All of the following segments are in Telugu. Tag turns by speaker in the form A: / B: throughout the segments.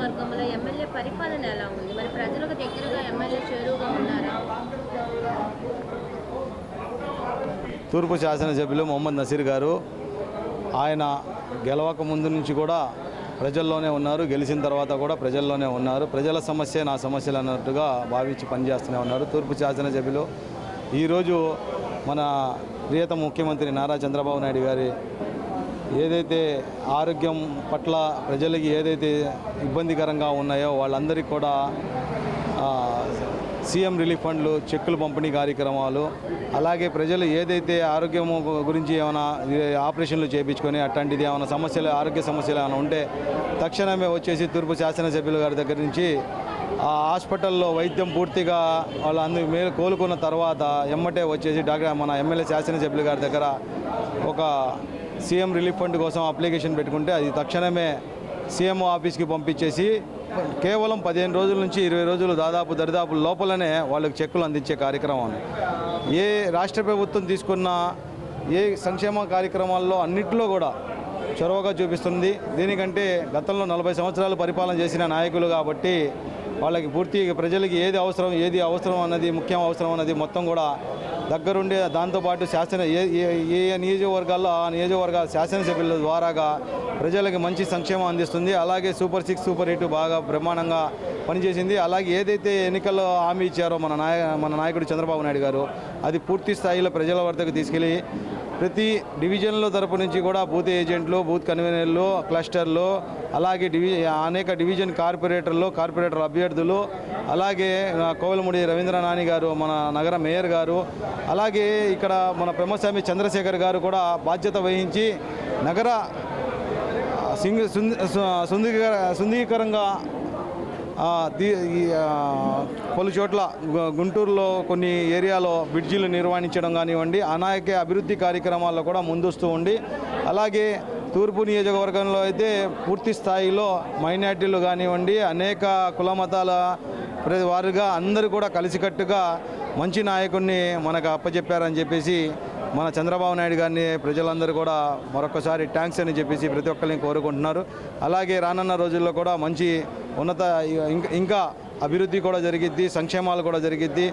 A: నియోజకవర్గంలో ఎమ్మెల్యే పరిపాలన ఎలా ఉంది? మరి ప్రజలకు దగ్గరగా ఎమ్మెల్యే చేరువుగా ఉన్నారా?
B: తూర్పు శాసనసభ్యులు మొహమ్మద్ నసీర్ గారు ఆయన గెలవక ముందు నుంచి కూడా ప్రజల్లోనే ఉన్నారు గెలిచిన తర్వాత కూడా ప్రజల్లోనే ఉన్నారు. ప్రజల సమస్య నా సమస్యలు అన్నట్టుగా భావించి పనిచేస్తూనే ఉన్నారు. తూర్పు శాసనసభ్యులు ఈరోజు మన ప్రియత ముఖ్యమంత్రి నారా చంద్రబాబు నాయుడు గారి ఏదైతే ఆరోగ్యం పట్ల ప్రజలకి ఏదైతే ఇబ్బందికరంగా ఉన్నాయో వాళ్ళందరికీ కూడా సీఎం రిలీఫ్ ఫండ్లు చెక్కులు పంపిణీ కార్యక్రమాలు అలాగే ప్రజలు ఏదైతే ఆరోగ్యం గురించి ఏమైనా ఆపరేషన్లు చేయించుకొని అట్లాంటిది ఏమైనా సమస్యలు ఆరోగ్య సమస్యలు ఏమైనా ఉంటే తక్షణమే వచ్చేసి తూర్పు శాసనసభ్యుల గారి దగ్గర నుంచి ఆ హాస్పిటల్లో వైద్యం పూర్తిగా వాళ్ళు మేలు కోలుకున్న తర్వాత ఎమ్మటే వచ్చేసి డాక్టర్ మన ఎమ్మెల్యే శాసనసభ్యుల గారి దగ్గర ఒక సీఎం రిలీఫ్ ఫండ్ కోసం అప్లికేషన్ పెట్టుకుంటే అది తక్షణమే సీఎం ఆఫీస్కి పంపించేసి కేవలం పదిహేను రోజుల నుంచి ఇరవై రోజులు దాదాపు దరిదాపు లోపలనే వాళ్ళకి చెక్కులు అందించే కార్యక్రమం. ఏ రాష్ట్ర ప్రభుత్వం తీసుకున్న ఏ సంక్షేమ కార్యక్రమాల్లో అన్నింటిలో కూడా చొరవగా చూపిస్తుంది. దీనికంటే గతంలో నలభై సంవత్సరాలు పరిపాలన చేసిన నాయకులు కాబట్టి వాళ్ళకి పూర్తి ప్రజలకి ఏది అవసరం ఏది అవసరం అన్నది ముఖ్యం అవసరం అన్నది మొత్తం కూడా దగ్గరుండి దాంతోపాటు శాసన ఏ ఏ- నియోజకవర్గాల్లో ఆ నియోజకవర్గాల శాసనసభ్యుల ద్వారాగా ప్రజలకు మంచి సంక్షేమం అందిస్తుంది. అలాగే సూపర్ సిక్స్ సూపర్ ఎయిట్ బాగా బ్రహ్మాండంగా పనిచేసింది. అలాగే ఏదైతే ఎన్నికల్లో హామీ ఇచ్చారో మన నాయ మన నాయకుడు చంద్రబాబు నాయుడు గారు అది పూర్తి స్థాయిలో ప్రజల వద్దకు తీసుకెళ్ళి ప్రతి డివిజన్ల తరపు నుంచి కూడా బూత్ ఏజెంట్లు బూత్ కన్వీనర్లు క్లస్టర్లు అలాగే డివి అనేక డివిజన్ కార్పొరేటర్లు కార్పొరేటర్ అభ్యర్థులు అలాగే కోవలముడి రవీంద్ర నాని గారు మన నగర మేయర్ గారు అలాగే ఇక్కడ మన బ్రహ్మస్వామి చంద్రశేఖర్ గారు కూడా బాధ్యత వహించి నగర ఆ, సింగ్ సుందీకరంగా పలు చోట్ల గు- గుంటూరులో కొన్ని ఏరియాలో బ్రిడ్జిలు నిర్వహించడం కానివ్వండి అనాయక అభివృద్ధి కార్యక్రమాల్లో కూడా ముందొస్తూ ఉండి అలాగే తూర్పు నియోజకవర్గంలో అయితే పూర్తి స్థాయిలో మైనార్టీలు కానివ్వండి అనేక కుల మతాల వారుగా అందరూ కూడా కలిసికట్టుగా మంచి నాయకుడిని మనకు అప్పచెప్పారని చెప్పేసి మన చంద్రబాబు నాయుడు గారిని ప్రజలందరూ కూడా మరొకసారి ట్యాంక్స్ అని చెప్పేసి ప్రతి ఒక్కరిని కోరుకుంటున్నారు. అలాగే రానున్న రోజుల్లో కూడా మంచి ఉన్నత ఇంకా ఇంకా అభివృద్ధి కూడా జరిగిద్ది సంక్షేమాలు కూడా జరిగిద్ది.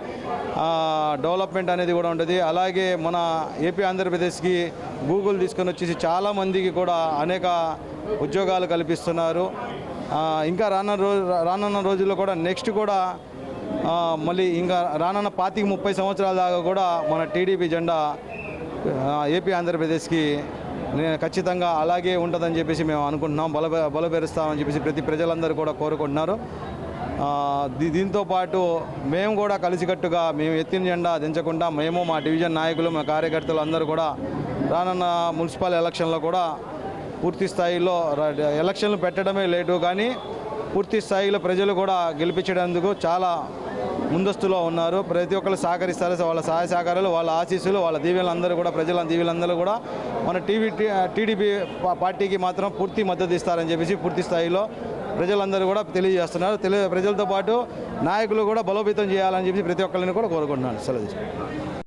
B: డెవలప్మెంట్ అనేది కూడా ఉంటుంది. అలాగే మన ఏపీ ఆంధ్రప్రదేశ్కి గూగుల్ తీసుకొని వచ్చేసి చాలామందికి కూడా అనేక ఉద్యోగాలు కల్పిస్తున్నారు. ఇంకా రానున్న రోజు రానున్న రోజుల్లో కూడా నెక్స్ట్ కూడా మళ్ళీ ఇంకా రానున్న పాతికి ముప్పై సంవత్సరాల దాకా కూడా మన టీడీపీ జెండా ఏపీ ఆంధ్రప్రదేశ్కి నేను ఖచ్చితంగా అలాగే ఉంటుందని చెప్పేసి మేము అనుకుంటున్నాం. బల బలపరుస్తామని చెప్పేసి ప్రతి ప్రజలందరూ కూడా కోరుకుంటున్నారు. దీ- దీంతో పాటు మేము కూడా కలిసికట్టుగా మేము ఎత్తిన జెండా దించకుండా మేము మా డివిజన్ నాయకులు మా కార్యకర్తలు అందరూ కూడా రానున్న మున్సిపల్ ఎలక్షన్లో కూడా పూర్తి స్థాయిలో ఎలక్షన్లు పెట్టడమే లేటు. కానీ పూర్తి స్థాయిలో ప్రజలు కూడా గెలిపించడానికి చాలా ముందస్తులో ఉన్నారు. ప్రతి ఒక్కరు సహకరిస్తారు. వాళ్ళ సహాయ సహకారాలు వాళ్ళ ఆశీస్సులు వాళ్ళ దీవెలందరూ కూడా ప్రజల దీవెలందరూ కూడా మన టీవీ టీడీపీ పార్టీకి మాత్రం పూర్తి మద్దతు ఇస్తారని చెప్పేసి పూర్తి స్థాయిలో ప్రజలందరూ కూడా తెలియజేస్తున్నారు. తెలియ ప్రజలతో పాటు నాయకులు కూడా బలోపేతం చేయాలని చెప్పి ప్రతి ఒక్కరిని కూడా కోరుకుంటున్నాను. సెలవు